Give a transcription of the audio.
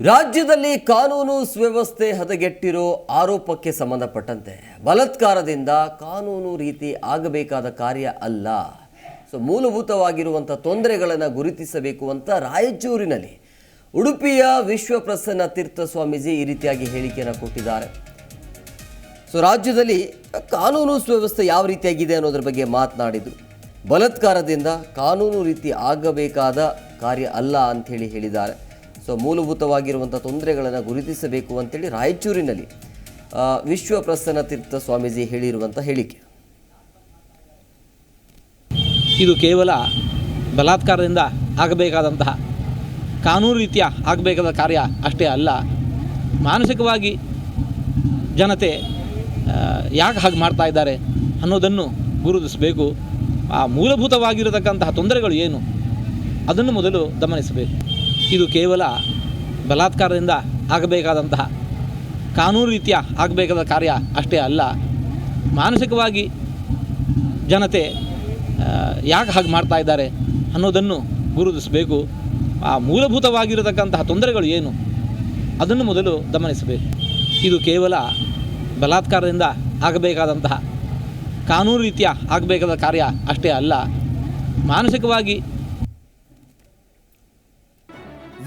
ರಾಜ್ಯದಲ್ಲಿ ಕಾನೂನು ಸುವ್ಯವಸ್ಥೆ ಹದಗೆಟ್ಟಿರೋ ಆರೋಪಕ್ಕೆ ಸಂಬಂಧಪಟ್ಟಂತೆ ಬಲಾತ್ಕಾರದಿಂದ ಕಾನೂನು ರೀತಿ ಆಗಬೇಕಾದ ಕಾರ್ಯ ಅಲ್ಲ. ಸೊ ಮೂಲಭೂತವಾಗಿರುವಂಥ ತೊಂದರೆಗಳನ್ನು ಗುರುತಿಸಬೇಕು ಅಂತ ರಾಯಚೂರಿನಲ್ಲಿ ಉಡುಪಿಯ ವಿಶ್ವಪ್ರಸನ್ನ ತೀರ್ಥ ಸ್ವಾಮೀಜಿ ಈ ರೀತಿಯಾಗಿ ಹೇಳಿಕೆಯನ್ನು ಕೊಟ್ಟಿದ್ದಾರೆ. ಸೊ ರಾಜ್ಯದಲ್ಲಿ ಕಾನೂನು ಸುವ್ಯವಸ್ಥೆ ಯಾವ ರೀತಿಯಾಗಿದೆ ಅನ್ನೋದ್ರ ಬಗ್ಗೆ ಮಾತನಾಡಿದರು. ಬಲಾತ್ಕಾರದಿಂದ ಕಾನೂನು ರೀತಿ ಆಗಬೇಕಾದ ಕಾರ್ಯ ಅಲ್ಲ ಅಂಥೇಳಿ ಹೇಳಿದ್ದಾರೆ. ಸೊ ಮೂಲಭೂತವಾಗಿರುವಂಥ ತೊಂದರೆಗಳನ್ನು ಗುರುತಿಸಬೇಕು ಅಂತೇಳಿ ರಾಯಚೂರಿನಲ್ಲಿ ವಿಶ್ವ ಪ್ರಸನ್ನ ತೀರ್ಥ ಸ್ವಾಮೀಜಿ ಹೇಳಿರುವಂಥ ಹೇಳಿಕೆ. ಇದು ಕೇವಲ ಬಲಾತ್ಕಾರದಿಂದ ಆಗಬೇಕಾದಂತಹ ಕಾನೂನು ರೀತಿಯ ಆಗಬೇಕಾದ ಕಾರ್ಯ ಅಷ್ಟೇ ಅಲ್ಲ, ಮಾನಸಿಕವಾಗಿ ಜನತೆ ಯಾಕೆ ಹಾಗೆ ಮಾಡ್ತಾ ಇದ್ದಾರೆ ಅನ್ನೋದನ್ನು ಗುರುತಿಸಬೇಕು. ಆ, ಮೂಲಭೂತವಾಗಿರತಕ್ಕಂತಹ ತೊಂದರೆಗಳು ಏನು ಅದನ್ನು ಮೊದಲು ಗಮನಿಸಬೇಕು. ಇದು ಕೇವಲ ಬಲಾತ್ಕಾರದಿಂದ ಆಗಬೇಕಾದಂತಹ ಕಾನೂನು ರೀತಿಯ ಆಗಬೇಕಾದ ಕಾರ್ಯ ಅಷ್ಟೇ ಅಲ್ಲ, ಮಾನಸಿಕವಾಗಿ ಜನತೆ ಯಾಕೆ ಹಾಗೆ ಮಾಡ್ತಾ ಇದ್ದಾರೆ ಅನ್ನೋದನ್ನು ಗುರುತಿಸಬೇಕು. ಆ, ಮೂಲಭೂತವಾಗಿರತಕ್ಕಂತಹ ತೊಂದರೆಗಳು ಏನು ಅದನ್ನು ಮೊದಲು ಗಮನಿಸಬೇಕು. ಇದು ಕೇವಲ ಬಲಾತ್ಕಾರದಿಂದ ಆಗಬೇಕಾದಂತಹ ಕಾನೂನು ರೀತಿಯ ಆಗಬೇಕಾದ ಕಾರ್ಯ ಅಷ್ಟೇ ಅಲ್ಲ, ಮಾನಸಿಕವಾಗಿ